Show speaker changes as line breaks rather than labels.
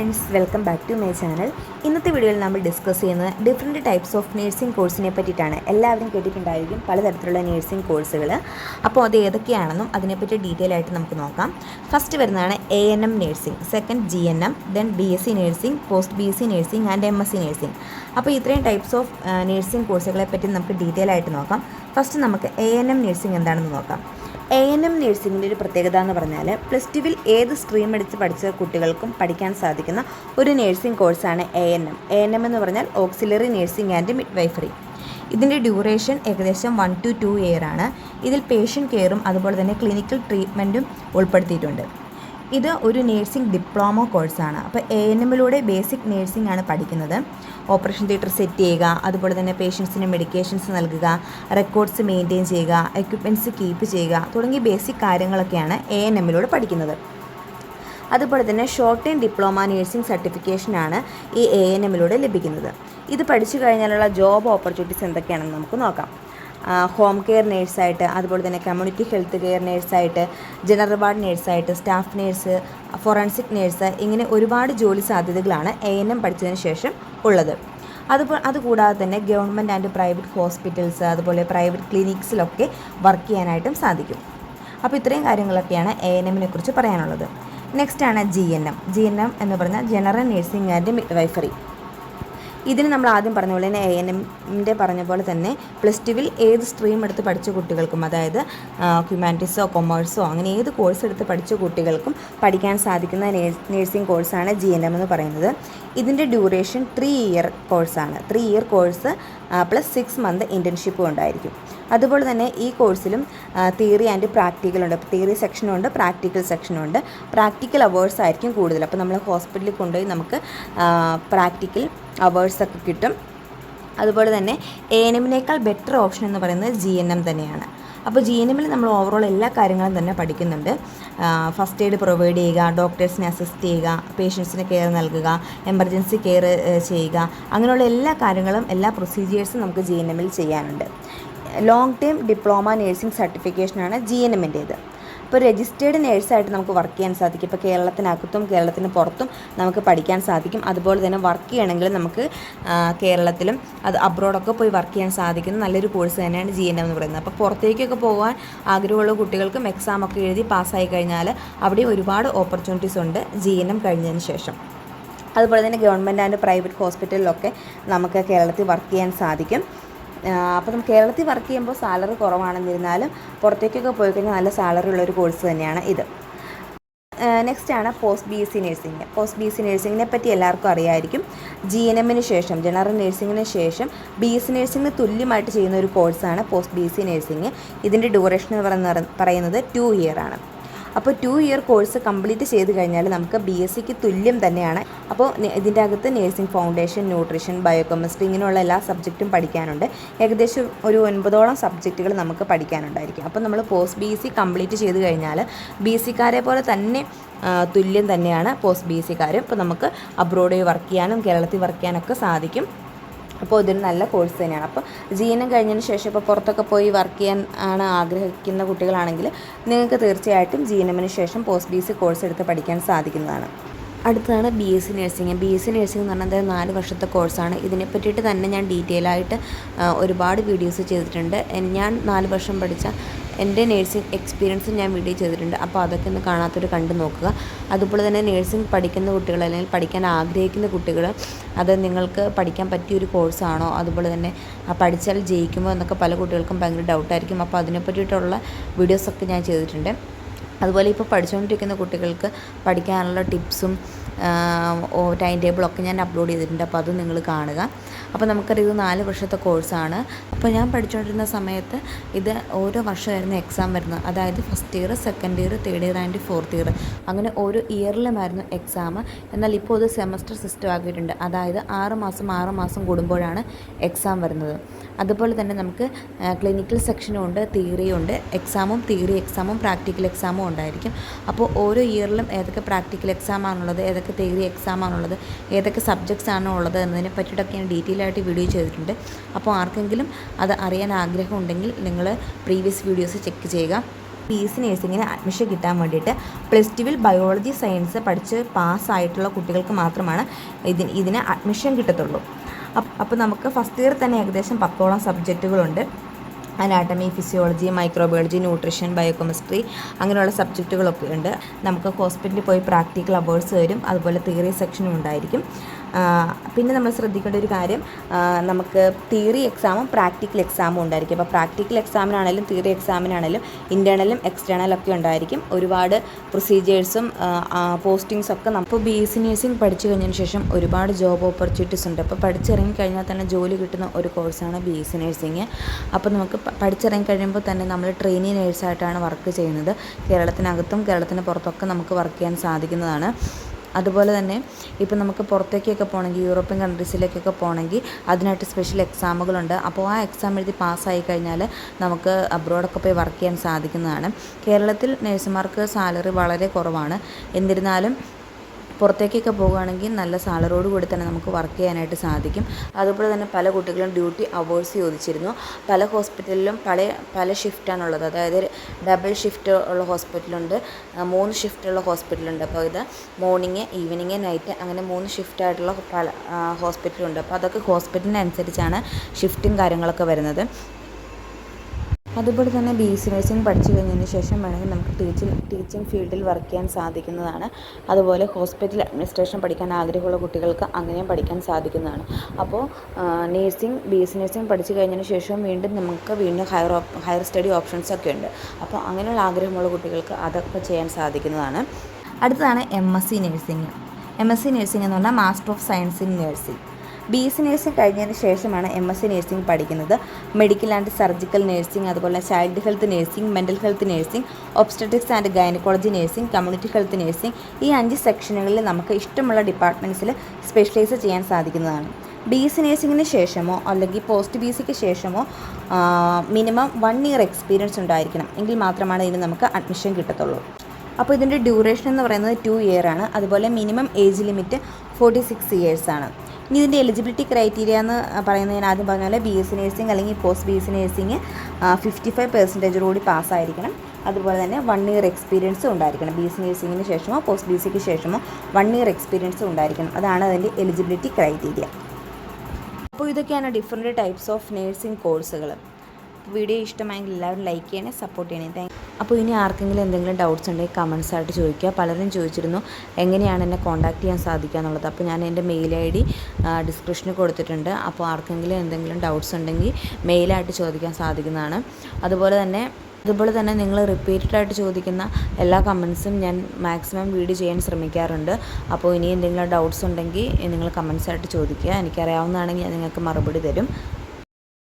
Friends welcome back to my channel ഇന്നത്തെ വീഡിയോയിൽ നമ്മൾ ഡിസ്കസ് ചെയ്യുന്നത് ഡിഫറെന്റ് ടൈപ്സ് ഓഫ് നേഴ്സിംഗ് കോഴ്സിനെ പറ്റിയിട്ടാണ്. എല്ലാവരും കേട്ടിട്ടുണ്ടായിരിക്കും പലതരത്തിലുള്ള നേഴ്സിംഗ് കോഴ്സുകൾ അപ്പോൾ അത് ഏതൊക്കെയാണെന്നും അതിനെപ്പറ്റി ഡീറ്റെയിൽ ആയിട്ട് നമുക്ക് നോക്കാം. ഫസ്റ്റ് വരുന്നതാണ് A N M nursing second G N M then B S C nursing post B S C nursing and M S C nursing അപ്പോൾ ഇത്രയും ടൈപ്സ് ഓഫ് നേഴ്സിംഗ് കോഴ്സുകളെ പറ്റി നമുക്ക് ഡീറ്റെയിൽ ആയിട്ട് നോക്കാം. ഫസ്റ്റ് നമുക്ക് എ എൻ എം നേഴ്സിംഗ് എന്താണെന്ന് നോക്കാം. A N M നഴ്സിംഗിന്റെ ഒരു പ്രത്യേകത എന്ന് പറഞ്ഞാൽ പ്ലസ് ടുവിൽ ഏത് സ്ട്രീം എടുത്ത് പഠിച്ച കുട്ടികൾക്കും പഠിക്കാൻ സാധിക്കുന്ന ഒരു നഴ്സിംഗ് കോഴ്സാണ് A N M A N M എന്ന് പറഞ്ഞാൽ auxiliary nursing and midwifery ഇതിന്റെ ഡ്യൂറേഷൻ ഏകദേശം വൺ ടു ടു ഇയർ ആണ്. ഇതിൽ പേഷ്യന്റ് കെയറും അതുപോലെ തന്നെ ക്ലിനിക്കൽ ട്രീറ്റ്മെന്റും ഉൾപ്പെടുത്തിയിട്ടുണ്ട്. ഇത് ഒരു നേഴ്സിംഗ് ഡിപ്ലോമ കോഴ്സാണ് അപ്പോൾ എ എൻ എമ്മിലൂടെ ബേസിക് നേഴ്സിംഗ് ആണ് പഠിക്കുന്നത്. ഓപ്പറേഷൻ തിയേറ്റർ സെറ്റ് ചെയ്യുക അതുപോലെ തന്നെ പേഷ്യൻസിന് മെഡിക്കേഷൻസ് നൽകുക റെക്കോർഡ്സ് മെയിന്റെയിൻ ചെയ്യുക എക്യുപ്മെന്റ്സ് കീപ്പ് ചെയ്യുക തുടങ്ങിയ ബേസിക് കാര്യങ്ങളൊക്കെയാണ് എ എൻ എമ്മിലൂടെ പഠിക്കുന്നത്. അതുപോലെ തന്നെ ഷോർട്ട് ടൈം ഡിപ്ലോമ നേഴ്സിംഗ് സർട്ടിഫിക്കേഷനാണ് ഈ എ എൻ എമ്മിലൂടെ ലഭിക്കുന്നത്. ഇത് പഠിച്ചു കഴിഞ്ഞാലുള്ള ജോബ് ഓപ്പർച്യൂണിറ്റീസ് എന്തൊക്കെയാണെന്ന് നമുക്ക് നോക്കാം. ഹോം കെയർ നേഴ്സായിട്ട് അതുപോലെ തന്നെ കമ്മ്യൂണിറ്റി ഹെൽത്ത് കെയർ നേഴ്സായിട്ട് ജനറൽ വാർഡ് നേഴ്സായിട്ട് സ്റ്റാഫ് നേഴ്സ് ഫോറൻസിക് നേഴ്സ് ഇങ്ങനെ ഒരുപാട് ജോലി സാധ്യതകളാണ് എ എൻ എം പഠിച്ചതിന് ശേഷം ഉള്ളത്. അതുപോലെ അതുകൂടാതെ തന്നെ ഗവൺമെന്റ് ആൻഡ് പ്രൈവറ്റ് ഹോസ്പിറ്റൽസ് അതുപോലെ പ്രൈവറ്റ് ക്ലിനിക്സിലൊക്കെ വർക്ക് ചെയ്യാനായിട്ടും സാധിക്കും. അപ്പോൾ ഇത്രയും കാര്യങ്ങളൊക്കെയാണ് എ എൻ എമ്മിനെ കുറിച്ച് പറയാനുള്ളത്. നെക്സ്റ്റ് ആണ് G N M G N M എന്ന് പറഞ്ഞാൽ general nursing and midwifery ഇതിന് നമ്മൾ ആദ്യം പറഞ്ഞ പോലെ തന്നെ എ എൻ എമ്മിന്റെ പറഞ്ഞ പോലെ തന്നെ പ്ലസ് ടുവിൽ ഏത് സ്ട്രീം എടുത്ത് പഠിച്ച കുട്ടികൾക്കും അതായത് ഹ്യൂമാനിറ്റീസോ കൊമേഴ്സോ അങ്ങനെ ഏത് കോഴ്സ് എടുത്ത് പഠിച്ച കുട്ടികൾക്കും പഠിക്കാൻ സാധിക്കുന്ന നേഴ്സിംഗ് കോഴ്സാണ് ജി എൻ എം എന്ന് പറയുന്നത്. ഇതിന്റെ ഡ്യൂറേഷൻ ത്രീ ഇയർ കോഴ്സാണ് three year course plus six month ഇന്റേൺഷിപ്പും ഉണ്ടായിരിക്കും. അതുപോലെ തന്നെ ഈ കോഴ്സിലും തിയറി ആൻഡ് പ്രാക്ടിക്കലുണ്ട് തിയറി സെക്ഷനും ഉണ്ട്. പ്രാക്ടിക്കൽ സെക്ഷനും ഉണ്ട് പ്രാക്ടിക്കൽ അവേഴ്സ് ആയിരിക്കും കൂടുതൽ. അപ്പോൾ നമ്മൾ ഹോസ്പിറ്റലിൽ കൊണ്ടുപോയി നമുക്ക് പ്രാക്ടിക്കൽ അവേഴ്സൊക്കെ കിട്ടും. അതുപോലെ തന്നെ എ എൻ എമ്മിനേക്കാൾ ബെറ്റർ ഓപ്ഷൻ എന്ന് പറയുന്നത് ജി എൻ എം തന്നെയാണ്. അപ്പോൾ ജി എൻ എമ്മിൽ നമ്മൾ ഓവറോൾ എല്ലാ കാര്യങ്ങളും തന്നെ പഠിക്കുന്നുണ്ട്. ഫസ്റ്റ് എയ്ഡ് പ്രൊവൈഡ് ചെയ്യുക ഡോക്ടേഴ്സിനെ അസിസ്റ്റ് ചെയ്യുക പേഷ്യൻസിന് കെയർ നൽകുക എമർജൻസി കെയർ ചെയ്യുക. അങ്ങനെയുള്ള എല്ലാ കാര്യങ്ങളും എല്ലാ പ്രൊസീജിയേഴ്സും നമുക്ക് ജി എൻ എമ്മിൽ ചെയ്യാനുണ്ട്. ലോങ് ടേം ഡിപ്ലോമ നേഴ്സിംഗ് സർട്ടിഫിക്കേഷനാണ് ജി എൻ എമ്മിന്റേത് ഇപ്പോൾ രജിസ്റ്റേർഡ് നേഴ്സായിട്ട് നമുക്ക് വർക്ക് ചെയ്യാൻ സാധിക്കും. ഇപ്പോൾ കേരളത്തിനകത്തും കേരളത്തിന് പുറത്തും നമുക്ക് പഠിക്കാൻ സാധിക്കും. അതുപോലെ തന്നെ വർക്ക് ചെയ്യണമെങ്കിൽ നമുക്ക് കേരളത്തിലും അത് അബ്രോഡൊക്കെ പോയി വർക്ക് ചെയ്യാൻ സാധിക്കുന്ന. നല്ലൊരു കോഴ്സ് തന്നെയാണ് ജി എൻ എം എന്ന് പറയുന്നത്. അപ്പോൾ പുറത്തേക്കൊക്കെ പോകാൻ ആഗ്രഹമുള്ള കുട്ടികൾക്കും എക്സാം ഒക്കെ എഴുതി പാസ്സായി കഴിഞ്ഞാൽ അവിടെ ഒരുപാട് ഓപ്പർച്യൂണിറ്റീസ് ഉണ്ട് ജി എൻ എം കഴിഞ്ഞതിന് ശേഷം. അതുപോലെ തന്നെ ഗവൺമെന്റ് ആൻഡ് പ്രൈവറ്റ് ഹോസ്പിറ്റലിലൊക്കെ നമുക്ക് കേരളത്തിൽ വർക്ക് ചെയ്യാൻ സാധിക്കും. അപ്പോൾ നമുക്ക് കേരളത്തിൽ വർക്ക് ചെയ്യുമ്പോൾ സാലറി കുറവാണെന്നിരുന്നാലും പുറത്തേക്കൊക്കെ പോയി കഴിഞ്ഞാൽ നല്ല സാലറി ഉള്ള ഒരു കോഴ്സ് തന്നെയാണ് ഇത്. നെക്സ്റ്റ് ആണ് post B S C nursing post B S C നഴ്സിംഗിനെ പറ്റി എല്ലാവർക്കും അറിയായിരിക്കും. ജി എൻ എമ്മിന് ശേഷം ജനറൽ നഴ്സിംഗിന് ശേഷം ബി എസ് സി നഴ്സിംഗിന് തുല്യമായിട്ട് ചെയ്യുന്ന ഒരു കോഴ്സാണ് post B S C nursing ഇതിന്റെ ഡ്യൂറേഷൻ എന്ന് പറയുന്നത് ടു ഇയർ ആണ്. അപ്പോൾ ടു ഇയർ കോഴ്സ് കംപ്ലീറ്റ് ചെയ്ത് കഴിഞ്ഞാൽ നമുക്ക് ബി എസ് സിക്ക് തുല്യം തന്നെയാണ്. അപ്പോൾ ഇതിന്റെ അകത്ത് നേഴ്സിംഗ് ഫൗണ്ടേഷൻ ന്യൂട്രീഷൻ ബയോകെമിസ്ട്രി ഇങ്ങനെയുള്ള എല്ലാ സബ്ജക്റ്റും പഠിക്കാനുണ്ട്. ഏകദേശം ഒരു ഒൻപതോളം സബ്ജക്റ്റുകൾ നമുക്ക് പഠിക്കാനുണ്ടായിരിക്കും. അപ്പോൾ നമ്മൾ പോസ്റ്റ് ബി സി കംപ്ലീറ്റ് ചെയ്ത് കഴിഞ്ഞാൽ ബി സിക്കാരെ പോലെ തന്നെ തുല്യം തന്നെയാണ് പോസ്റ്റ് ബി സിക്കാരും ഇപ്പോൾ നമുക്ക് അബ്രോഡ് വർക്ക് ചെയ്യാനും കേരളത്തിൽ വർക്ക് ചെയ്യാനൊക്കെ സാധിക്കും. അപ്പോൾ ഇതൊരു നല്ല കോഴ്സ് തന്നെയാണ്. അപ്പോൾ ജി എൻ എം കഴിഞ്ഞതിന് ശേഷം ഇപ്പോൾ പുറത്തൊക്കെ പോയി വർക്ക് ചെയ്യാൻ ആണ് ആഗ്രഹിക്കുന്ന കുട്ടികളാണെങ്കിൽ നിങ്ങൾക്ക് തീർച്ചയായിട്ടും ജി എൻ എമ്മിന് ശേഷം പോസ്റ്റ് ബി സി കോഴ്സ് എടുത്ത് പഠിക്കാൻ സാധിക്കുന്നതാണ്. അടുത്തതാണ് B S C nursing B S C nursing എന്ന് പറഞ്ഞാൽ നാല് വർഷത്തെ കോഴ്സാണ് ഇതിനെ പറ്റിയിട്ട് തന്നെ ഞാൻ ഡീറ്റെയിൽ ആയിട്ട് ഒരുപാട് വീഡിയോസ് ചെയ്തിട്ടുണ്ട്. ഞാൻ നാല് വർഷം പഠിച്ച എന്റെ നേഴ്സിംഗ് എക്സ്പീരിയൻസ് ഞാൻ വീഡിയോ ചെയ്തിട്ടുണ്ട്. അപ്പോൾ അതൊക്കെ ഒന്ന് കാണാത്തൊരു കണ്ടു നോക്കുക. അതുപോലെ തന്നെ നേഴ്സിംഗ് പഠിക്കുന്ന കുട്ടികൾ അല്ലെങ്കിൽ പഠിക്കാൻ ആഗ്രഹിക്കുന്ന കുട്ടികൾ അത് നിങ്ങൾക്ക് പഠിക്കാൻ പറ്റിയൊരു കോഴ്സാണോ അതുപോലെ തന്നെ ആ പഠിച്ചാൽ ജയിക്കുമോ എന്നൊക്കെ പല കുട്ടികൾക്കും ഭയങ്കര ഡൗട്ടായിരിക്കും അപ്പോൾ അതിനെ പറ്റിയിട്ടുള്ള വീഡിയോസൊക്കെ ഞാൻ ചെയ്തിട്ടുണ്ട്. അതുപോലെ ഇപ്പോൾ പഠിച്ചുകൊണ്ടിരിക്കുന്ന കുട്ടികൾക്ക് പഠിക്കാനുള്ള ടിപ്സും ടൈം ടേബിളൊക്കെ ഞാൻ അപ്ലോഡ് ചെയ്തിട്ടുണ്ട്. അപ്പോൾ അത് നിങ്ങൾ കാണുക. അപ്പോൾ നമുക്കറിയാം ഇത് നാല് വർഷത്തെ കോഴ്സാണ്. അപ്പോൾ ഞാൻ പഠിച്ചുകൊണ്ടിരുന്ന സമയത്ത് ഇത് ഓരോ വർഷമായിരുന്നു എക്സാം വരുന്നത്. അതായത് first year second year third year and fourth year അങ്ങനെ ഓരോ ഇയറിലുമായിരുന്നു എക്സാം എന്നാൽ ഇപ്പോൾ ഇത് സെമസ്റ്റർ സിസ്റ്റം ആക്കിയിട്ടുണ്ട്. അതായത് ആറ് മാസം ആറ് മാസം കൂടുമ്പോഴാണ് എക്സാം വരുന്നത്. അതുപോലെ തന്നെ നമുക്ക് ക്ലിനിക്കൽ സെക്ഷനും ഉണ്ട് തിയറിയും ഉണ്ട്. എക്സാമും തിയറി എക്സാമും പ്രാക്ടിക്കൽ എക്സാമും ഉണ്ടായിരിക്കും. അപ്പോൾ ഓരോ ഇയറിലും ഏതൊക്കെ പ്രാക്ടിക്കൽ എക്സാമാണുള്ളത് ഏതൊക്കെ തിയറി എക്സാമാണുള്ളത് ഏതൊക്കെ സബ്ജക്ട്സ് ആണോ ഉള്ളത് എന്നതിനെ പറ്റിയിട്ടൊക്കെ ഞാൻ ഡീറ്റെയിൽ ആയിട്ട് വീഡിയോ ചെയ്തിട്ടുണ്ട്. അപ്പോൾ ആർക്കെങ്കിലും അത് അറിയാൻ ആഗ്രഹം ഉണ്ടെങ്കിൽ നിങ്ങൾ പ്രീവിയസ് വീഡിയോസ് ചെക്ക് ചെയ്യുക. പി എസ് നേഴ്സിങ്ങിന് അഡ്മിഷൻ കിട്ടാൻ വേണ്ടിയിട്ട് പ്ലസ് ടുവിൽ ബയോളജി സയൻസ് പഠിച്ച് പാസ്സായിട്ടുള്ള കുട്ടികൾക്ക് മാത്രമാണ് ഇതിന് ഇതിന് അഡ്മിഷൻ കിട്ടത്തുള്ളൂ. അപ്പോൾ നമുക്ക് ഫസ്റ്റ് ഇയർ തന്നെ ഏകദേശം പത്തോളം സബ്ജക്റ്റുകളുണ്ട്. Anatomy physiology microbiology nutrition biochemistry അങ്ങനെയുള്ള സബ്ജക്റ്റുകളൊക്കെ ഉണ്ട്. നമുക്ക് ഹോസ്പിറ്റലിൽ പോയി പ്രാക്ടിക്കൽ അവേഴ്സ് വരും അതുപോലെ തിയറി സെക്ഷനും ഉണ്ടായിരിക്കും. പിന്നെ നമ്മൾ ശ്രദ്ധിക്കേണ്ട ഒരു കാര്യം നമുക്ക് തിയറി എക്സാമും പ്രാക്ടിക്കൽ എക്സാമും ഉണ്ടായിരിക്കും. അപ്പോൾ പ്രാക്ടിക്കൽ എക്സാമിനാണെങ്കിലും തിയറി എക്സാമിനാണെങ്കിലും ഇന്റേർണലും എക്സ്റ്റേണലും ഒക്കെ ഉണ്ടായിരിക്കും. ഒരുപാട് പ്രൊസീജിയേഴ്സും പോസ്റ്റിങ്സും ഒക്കെ നമുക്ക് ബി എസ് സി നേഴ്സിംഗ് പഠിച്ചു കഴിഞ്ഞതിന് ശേഷം ഒരുപാട് ജോബ് ഓപ്പർച്യൂണിറ്റീസ് ഉണ്ട്. അപ്പോൾ പഠിച്ചിറങ്ങി കഴിഞ്ഞാൽ തന്നെ ജോലി കിട്ടുന്ന ഒരു കോഴ്സാണ് ബി എസ് സി നേഴ്സിംഗ്. അപ്പോൾ നമുക്ക് പഠിച്ചിറങ്ങി കഴിയുമ്പോൾ തന്നെ നമ്മൾ ട്രെയിനി നേഴ്സായിട്ടാണ് വർക്ക് ചെയ്യുന്നത്. കേരളത്തിനകത്തും കേരളത്തിന് പുറത്തൊക്കെ നമുക്ക് വർക്ക് ചെയ്യാൻ സാധിക്കുന്നതാണ്. അതുപോലെ തന്നെ ഇപ്പം നമുക്ക് പുറത്തേക്കൊക്കെ പോകണമെങ്കിൽ യൂറോപ്യൻ കൺട്രീസിലേക്കൊക്കെ പോകണമെങ്കിൽ അതിനായിട്ട് സ്പെഷ്യൽ എക്സാമുകളുണ്ട് അപ്പോൾ ആ എക്സാം എഴുതി പാസ്സായി കഴിഞ്ഞാൽ നമുക്ക് അബ്രോഡൊക്കെ പോയി വർക്ക് ചെയ്യാൻ സാധിക്കുന്നതാണ്. കേരളത്തിൽ നഴ്സുമാർക്ക് സാലറി വളരെ കുറവാണ്. എന്നിരുന്നാലും പുറത്തേക്കൊക്കെ പോകുകയാണെങ്കിൽ നല്ല സാലറോട് കൂടി തന്നെ നമുക്ക് വർക്ക് ചെയ്യാനായിട്ട് സാധിക്കും. അതുപോലെ തന്നെ പല കുട്ടികളും ഡ്യൂട്ടി അവേഴ്സ് ചോദിച്ചിരുന്നു. പല ഹോസ്പിറ്റലിലും പല പല ഷിഫ്റ്റാണുള്ളത്. അതായത് ഡബിൾ ഷിഫ്റ്റ് ഉള്ള ഹോസ്പിറ്റലുണ്ട് മൂന്ന് ഷിഫ്റ്റുള്ള ഹോസ്പിറ്റലുണ്ട്. അപ്പോൾ ഇത് മോർണിംഗ് ഈവനിങ് നൈറ്റ് അങ്ങനെ മൂന്ന് ഷിഫ്റ്റായിട്ടുള്ള പല ഹോസ്പിറ്റലുണ്ട്. അപ്പോൾ അതൊക്കെ ഹോസ്പിറ്റലിനനുസരിച്ചാണ് ഷിഫ്റ്റും കാര്യങ്ങളൊക്കെ വരുന്നത്. അതുപോലെ തന്നെ ബി സി നഴ്സിംഗ് പഠിച്ചു കഴിഞ്ഞതിന് ശേഷം വേണമെങ്കിൽ നമുക്ക് ടീച്ചിങ് ടീച്ചിങ് ഫീൽഡിൽ വർക്ക് ചെയ്യാൻ സാധിക്കുന്നതാണ്. അതുപോലെ ഹോസ്പിറ്റൽ അഡ്മിനിസ്ട്രേഷൻ പഠിക്കാൻ ആഗ്രഹമുള്ള കുട്ടികൾക്ക് അങ്ങനെയും പഠിക്കാൻ സാധിക്കുന്നതാണ്. അപ്പോൾ നേഴ്സിംഗ് ബി സി നഴ്സിംഗ് പഠിച്ചു കഴിഞ്ഞതിന് ശേഷം വീണ്ടും നമുക്ക് വീണ്ടും ഹയർ ഹയർ സ്റ്റഡി ഓപ്ഷൻസ് ഒക്കെ ഉണ്ട്. അപ്പോൾ അങ്ങനെയുള്ള ആഗ്രഹമുള്ള കുട്ടികൾക്ക് അതൊക്കെ ചെയ്യാൻ സാധിക്കുന്നതാണ്. അടുത്തതാണ് M S C nursing M S C nursing എന്ന് പറഞ്ഞാൽ master of science in nursing B S C nursing കഴിഞ്ഞതിന് ശേഷമാണ് എം എസ് സി നേഴ്സിംഗ് പഠിക്കുന്നത്. മെഡിക്കൽ ആൻഡ് സർജിക്കൽ നേഴ്സിംഗ് അതുപോലെ child health nursing mental health nursing obstetrics and gynaecology nursing community health nursing ഈ അഞ്ച് സെക്ഷനുകളിൽ നമുക്ക് ഇഷ്ടമുള്ള ഡിപ്പാർട്ട്മെന്റ്സിൽ സ്പെഷ്യലൈസ് ചെയ്യാൻ സാധിക്കുന്നതാണ്. ബി എസ് സി നഴ്സിംഗിന് ശേഷമോ അല്ലെങ്കിൽ പോസ്റ്റ് ബി സിക്ക് ശേഷമോ മിനിമം വൺ ഇയർ എക്സ്പീരിയൻസ് ഉണ്ടായിരിക്കണം. എങ്കിൽ മാത്രമാണ് ഇതിന് നമുക്ക് അഡ്മിഷൻ കിട്ടത്തുള്ളൂ. അപ്പോൾ ഇതിന്റെ ഡ്യൂറേഷൻ എന്ന് പറയുന്നത് ടു ഇയർ ആണ്. അതുപോലെ minimum age limit forty six years ആണ്. ഇനി ഇതിന്റെ എലിജിബിലിറ്റി ക്രൈറ്റീരിയ എന്ന് പറയുന്നത് ഞാൻ ആദ്യം പറഞ്ഞ പോലെ ബി എസ് സി നേഴ്സിംഗ് അല്ലെങ്കിൽ post B S C nursing fifty five പെർസെന്റേജോടുകൂടി പാസ്സായിരിക്കണം അതുപോലെ തന്നെ വൺ ഇയർ എക്സ്പീരിയൻസ് ഉണ്ടായിരിക്കണം. ബി എസ് സി നേഴ്സിംഗിന് ശേഷമോ പോസ്റ്റ് ബി സിക്ക് ശേഷമോ വൺ ഇയർ എക്സ്പീരിയൻസ് ഉണ്ടായിരിക്കണം. അതാണ് അതിന്റെ എലിജിബിലിറ്റി ക്രൈറ്റീരിയ അപ്പോൾ ഇതൊക്കെയാണ് ഡിഫറെന്റ് ടൈപ്സ് ഓഫ് നേഴ്സിംഗ് കോഴ്സുകൾ വീഡിയോ ഇഷ്ടമായെങ്കിൽ എല്ലാവരും ലൈക്ക് ചെയ്യണേ സപ്പോർട്ട് ചെയ്യണേ. താങ്ക് അപ്പോൾ ഇനി ആർക്കെങ്കിലും എന്തെങ്കിലും ഡൗട്ട്സ് ഉണ്ടെങ്കിൽ കമൻസ് ആയിട്ട് ചോദിക്കുക. പലരും ചോദിച്ചിരുന്നു എങ്ങനെയാണ് എന്നെ കോൺടാക്ട് ചെയ്യാൻ സാധിക്കുക എന്നുള്ളത് അപ്പോൾ ഞാൻ എന്റെ മെയിൽ ഐ ഡി ഡിസ്ക്രിപ്ഷനിൽ കൊടുത്തിട്ടുണ്ട്. അപ്പോൾ ആർക്കെങ്കിലും എന്തെങ്കിലും ഡൗട്ട്സ് ഉണ്ടെങ്കിൽ മെയിലായിട്ട് ചോദിക്കാൻ സാധിക്കുന്നതാണ്. അതുപോലെ തന്നെ അതുപോലെ തന്നെ നിങ്ങൾ റിപ്പീറ്റഡ് ആയിട്ട് ചോദിക്കുന്ന എല്ലാ കമൻസും ഞാൻ മാക്സിമം വീഡിയോ ചെയ്യാൻ ശ്രമിക്കാറുണ്ട്. അപ്പോൾ ഇനി എന്തെങ്കിലും ഡൗട്ട്സ് ഉണ്ടെങ്കിൽ നിങ്ങൾ കമൻസ് ആയിട്ട് ചോദിക്കുക. എനിക്കറിയാവുന്നതാണെങ്കിൽ ഞാൻ നിങ്ങൾക്ക് മറുപടി തരും.